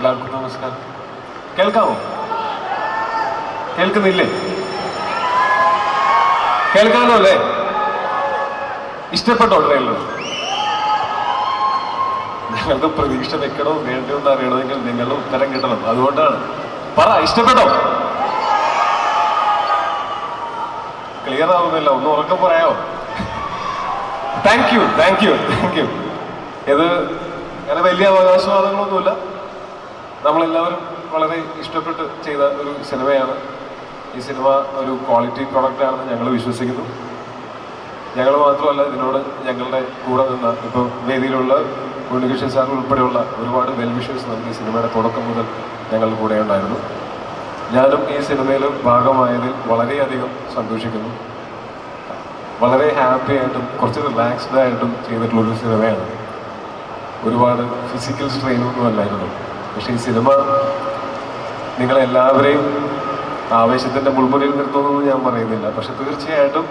എല്ലാവർക്കും നമസ്കാരം. കേൾക്കാമോ കേൾക്കുന്നില്ലേ? കേൾക്കാമല്ലോ അല്ലേ? ഇഷ്ടപ്പെട്ടോ ട്രെയിലർ? ഞങ്ങൾക്ക് പ്രതീക്ഷ വെക്കണോ വേണ്ടോ എന്ന് അറിയണമെങ്കിൽ നിങ്ങളുടെ ഉത്തരം കിട്ടണം. അതുകൊണ്ടാണ്. പറ ഇഷ്ടപ്പെട്ടോ? ക്ലിയർ ആവുന്നില്ല. ഒന്ന് ഉറക്കം പറയാമോ thank you thank you thank you ഇത് അങ്ങനെ വലിയ അവകാശവാദങ്ങളൊന്നുമില്ല. നമ്മളെല്ലാവരും വളരെ ഇഷ്ടപ്പെട്ട് ചെയ്ത ഒരു സിനിമയാണ്. ഈ സിനിമ ഒരു ക്വാളിറ്റി പ്രൊഡക്റ്റ് ആണെന്ന് ഞങ്ങൾ വിശ്വസിക്കുന്നു. ഞങ്ങൾ മാത്രമല്ല ഇതിനോട് ഞങ്ങളുടെ കൂടെ നിന്ന ഇപ്പോൾ വേദിയിലുള്ള ഉണ്ണികൃഷ്ണൻ സാർ ഉൾപ്പെടെയുള്ള ഒരുപാട് വെൽ വിഷേഴ്സ് നമുക്ക് ഈ സിനിമയുടെ തുടക്കം മുതൽ ഞങ്ങളുടെ കൂടെ ഉണ്ടായിരുന്നു. ഞാനും ഈ സിനിമയിൽ ഭാഗമായതിൽ വളരെയധികം സന്തോഷിക്കുന്നു. വളരെ ഹാപ്പി ആയിട്ടും കുറച്ച് റിലാക്സ്ഡ് ആയിട്ടും ചെയ്തിട്ടുള്ളൊരു സിനിമയാണ്. ഒരുപാട് ഫിസിക്കൽ സ്ട്രെയിനൊന്നും അല്ലായിരുന്നു. പക്ഷേ ഈ സിനിമ നിങ്ങളെല്ലാവരെയും ആവേശത്തിന്റെ മുൾമുനയിൽ നിർത്തുമെന്ന് ഞാൻ പറയുന്നില്ല. പക്ഷെ തീർച്ചയായിട്ടും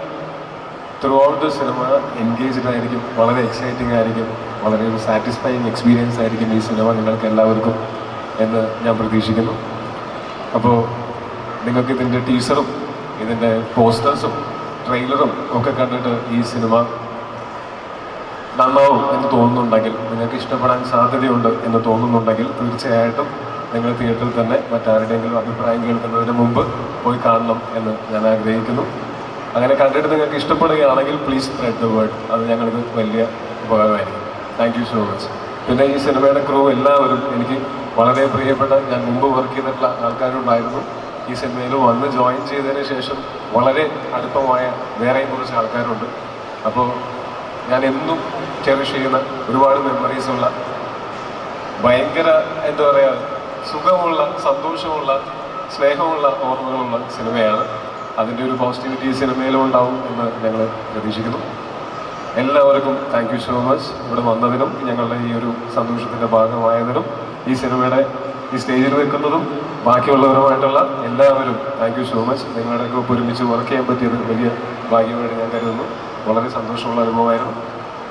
throughout the cinema engaged ആയിരിക്കും വളരെ എക്സൈറ്റിംഗ് ആയിരിക്കും വളരെ ഒരു സാറ്റിസ്ഫൈങ് എക്സ്പീരിയൻസ് ആയിരിക്കും ഈ സിനിമ നിങ്ങൾക്ക് എല്ലാവർക്കും എന്ന് ഞാൻ പ്രതീക്ഷിക്കുന്നു. അപ്പോൾ നിങ്ങൾക്ക് ഇതിന്റെ ടീസറും ഇതിന്റെ പോസ്റ്റേഴ്സും ട്രെയിലറും ഒക്കെ കണ്ടിട്ട് ഈ സിനിമ നന്നാവും എന്ന് തോന്നുന്നുണ്ടെങ്കിൽ നിങ്ങൾക്ക് ഇഷ്ടപ്പെടാൻ സാധ്യതയുണ്ട് എന്ന് തോന്നുന്നുണ്ടെങ്കിൽ തീർച്ചയായിട്ടും നിങ്ങൾ തിയേറ്ററിൽ തന്നെ മറ്റാരുടെയെങ്കിലും അഭിപ്രായം കേൾക്കുന്നതിന് മുമ്പ് പോയി കാണണം എന്ന് ഞാൻ ആഗ്രഹിക്കുന്നു. അങ്ങനെ കണ്ടിട്ട് നിങ്ങൾക്ക് ഇഷ്ടപ്പെടുകയാണെങ്കിൽ പ്ലീസ് സ്പ്രെഡ് ദ വേർഡ് അത് ഞങ്ങൾക്ക് വലിയ ഉപകാരമായിരിക്കും. താങ്ക് യു സോ മച്ച് പിന്നെ ഈ സിനിമയുടെ ക്രൂ എല്ലാവരും എനിക്ക് വളരെ പ്രിയപ്പെട്ട ഞാൻ മുമ്പ് വർക്ക് ചെയ്തിട്ടുള്ള ആൾക്കാരുണ്ടായിരുന്നു. ഈ സിനിമയിൽ വന്ന് ജോയിൻ ചെയ്തതിന് ശേഷം വളരെ അടുപ്പമായ വേറെയും കുറച്ച് ആൾക്കാരുണ്ട്. അപ്പോൾ ഞാൻ എന്നും ചെറിഷ് ചെയ്യുന്ന ഒരുപാട് മെമ്മറീസ് ഉള്ള ഭയങ്കര എന്താ പറയുക സുഖമുള്ള സന്തോഷമുള്ള സ്നേഹമുള്ള ഓർമ്മകളുള്ള സിനിമയാണ്. അതിന്റെ ഒരു പോസിറ്റിവിറ്റി സിനിമയിലും ഉണ്ടാവും എന്ന് ഞങ്ങൾ പ്രതീക്ഷിക്കുന്നു. എല്ലാവർക്കും താങ്ക് യു സോ മച്ച് ഇവിടെ വന്നതിനും ഞങ്ങളുടെ ഈ ഒരു സന്തോഷത്തിന്റെ ഭാഗമായതിനും ഈ സിനിമയുടെ ഈ സ്റ്റേജിൽ നിൽക്കുന്നതും ബാക്കിയുള്ളവരുമായിട്ടുള്ള എല്ലാവരും താങ്ക് യു സോ മച്ച് നിങ്ങളുടെ ഒക്കെ ഒരുമിച്ച് വർക്ക് ചെയ്യാൻ പറ്റിയത് വലിയ ഭാഗ്യമായിട്ട് ഞാൻ കരുതുന്നു. വളരെ സന്തോഷമുള്ള അനുഭവമായിരുന്നു.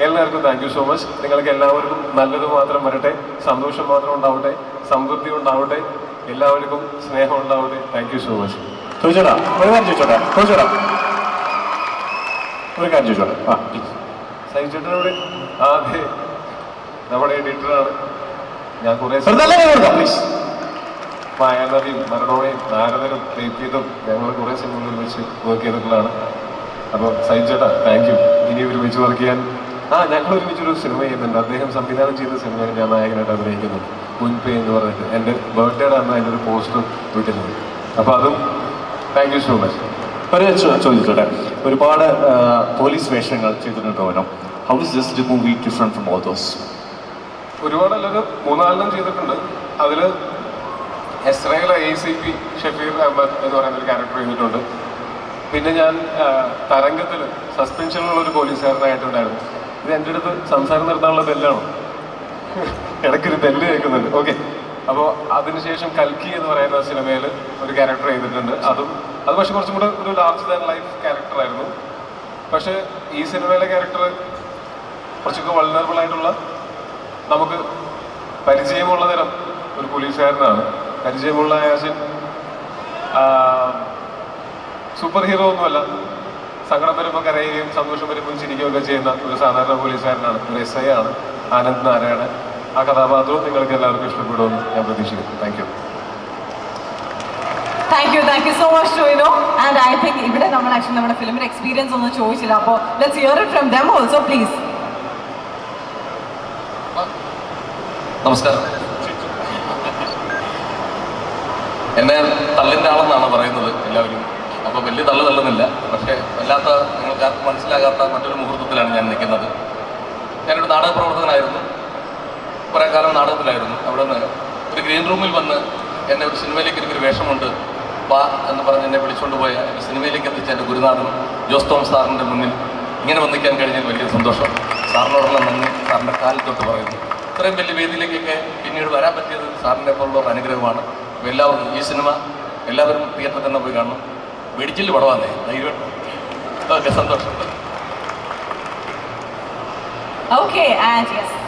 എല്ലാവർക്കും താങ്ക് യു സോ മച്ച് നിങ്ങൾക്ക് എല്ലാവർക്കും നല്ലത് മാത്രം വരട്ടെ സന്തോഷം മാത്രം ഉണ്ടാവട്ടെ സമൃദ്ധി ഉണ്ടാവട്ടെ എല്ലാവർക്കും സ്നേഹം ഉണ്ടാവട്ടെ. താങ്ക് യു സോ മച്ച് ചോദിച്ചോടാ ഒരു കാര്യം ചോദിച്ചോട്ടെ ചോദിച്ചോടാ. ഒരു കാര്യം ആ ആദ്യ നമ്മുടെ എഡിറ്ററാണ് ഞാൻ കുറേ പ്ലീസ് മായാനദിയും മരണോണയും നാരദനും തേപ്പിയതും ഞങ്ങൾ കുറേ സിനിമകൾ വെച്ച് വർക്ക് ചെയ്തിട്ടുള്ളതാണ്. അപ്പോൾ ചേട്ടാ താങ്ക് യു ഇനി ഒരുമിച്ച് വർക്ക് ചെയ്യാൻ ആ ഞങ്ങൾ ഒരുമിച്ചൊരു സിനിമ ചെയ്യുന്നുണ്ട്. അദ്ദേഹം സംവിധാനം ചെയ്ത സിനിമയിൽ ഞാൻ നായകനായിട്ട് അഭിനയിക്കുന്നു മുൻപേ എന്ന് പറഞ്ഞിട്ട്. എന്റെ ബർത്ത്ഡേയുടെ അന്ന് അതിന്റെ ഒരു പോസ്റ്റർ വിട്ടിരുന്നത് അപ്പോൾ അതും താങ്ക് യു സോ മച്ച് ഒരു ചോദിച്ചോട്ടെ. ഒരുപാട് പോലീസ് വേഷങ്ങൾ ചെയ്തിട്ടുണ്ട് ഓരോ how is just movie different from all those ഒരുപാടല്ലത് മൂന്നാലെണ്ണം ചെയ്തിട്ടുണ്ട്. അതിൽ എസ്രയേൽ A C P Shafeer Ahmed എന്ന് പറയുന്ന ഒരു ക്യാരക്ടർ ചെയ്തിട്ടുണ്ട്. പിന്നെ ഞാൻ തരംഗത്തിൽ സസ്പെൻഷനിലുള്ള ഒരു പോലീസുകാരനായിട്ടുണ്ടായിരുന്നു ഇത് എന്റെ അടുത്ത് സംസാരം നിർത്താനുള്ള ബെല്ലാണ്? ഇടയ്ക്കൊരു ബെല്ല് കേൾക്കുന്നുണ്ട്. ഓക്കെ അപ്പോൾ അതിനുശേഷം കൽക്കി എന്ന് പറയുന്ന സിനിമയിൽ ഒരു ക്യാരക്ടർ ചെയ്തിട്ടുണ്ട്. അതും അത് പക്ഷെ കുറച്ചും കൂടെ ഒരു ലാർജ് ദാൻ ലൈഫ് ക്യാരക്ടറായിരുന്നു പക്ഷേ ഈ സിനിമയിലെ ക്യാരക്ടർ കുറച്ചൊക്കെ വൾണറബിൾ ആയിട്ടുള്ള നമുക്ക് പരിചയമുള്ള തരം ഒരു പോലീസുകാരനാണ്. പരിചയമുള്ള ആസിൻ സൂപ്പർ ഹീറോ ഒന്നുമല്ല. സങ്കടം കരയുകയും സന്തോഷം വരുമ്പോൾ ചിരിക്കുകയൊക്കെ ചെയ്യുന്ന ഒരു സാധാരണ പോലീസുകാരനാണ്. ഒരു എസ് ഐ ആണ്. ആനന്ദ് നാരായണൻ. ആ കഥാപാത്രവും നിങ്ങൾക്ക് എല്ലാവർക്കും ഇഷ്ടപ്പെടുമെന്ന് ഞാൻ പ്രതീക്ഷിക്കുന്നു. Thank you thank you thank you so much Tovino and I think ഇവിടെ നമ്മൾ ആക്ച്വലി നമ്മുടെ ഫിലിമിന്റെ എക്സ്പീരിയൻസ് ഒന്നും ചോദിച്ചില്ല. അപ്പോൾ let's hear it from them also please നമസ്കാരം. എന്നെ തള്ളിന്റെ ആളെന്നാണ് പറയുന്നത്? എല്ലാവരും അപ്പോൾ വലിയ തള്ളു തള്ളുന്നില്ല. പക്ഷേ വല്ലാത്ത നിങ്ങൾക്ക് മനസ്സിലാകാത്ത മറ്റൊരു മുഹൂർത്തത്തിലാണ് ഞാൻ നിൽക്കുന്നത്. ഞാനൊരു നാടക പ്രവർത്തകനായിരുന്നു. കുറേ കാലം നാടകത്തിലായിരുന്നു. അവിടെ നിന്ന് ഒരു ഗ്രീൻ റൂമിൽ വന്ന് എന്നെ ഒരു സിനിമയിലേക്ക് എനിക്കൊരു വേഷമുണ്ട്. വാ എന്ന് പറഞ്ഞ് എന്നെ വിളിച്ചുകൊണ്ട് പോയ എന്റെ സിനിമയിലേക്ക് എത്തിച്ച എന്റെ ഗുരുനാഥൻ ജോസ് തോം സാറിന്റെ മുന്നിൽ ഇങ്ങനെ വന്നിക്കാൻ കഴിഞ്ഞാൽ വലിയ സന്തോഷം. സാറിനോടുള്ള നന്ദി. സാറിന്റെ കാലിൽ തൊട്ട് പറയുന്നു. ഇത്രയും വലിയ വേദിയിലേക്കൊക്കെ പിന്നീട് വരാൻ പറ്റിയത് സാറിന്റെ പോലുള്ള ഒരു അനുഗ്രഹമാണ്. എല്ലാവർക്കും ഈ സിനിമ എല്ലാവരും തിയേറ്ററിൽ തന്നെ പോയി കാണണം. വെടിച്ചിൽ പടവാന്നേ ധൈര്യം ഓക്കെ സന്തോഷം. Okay and yes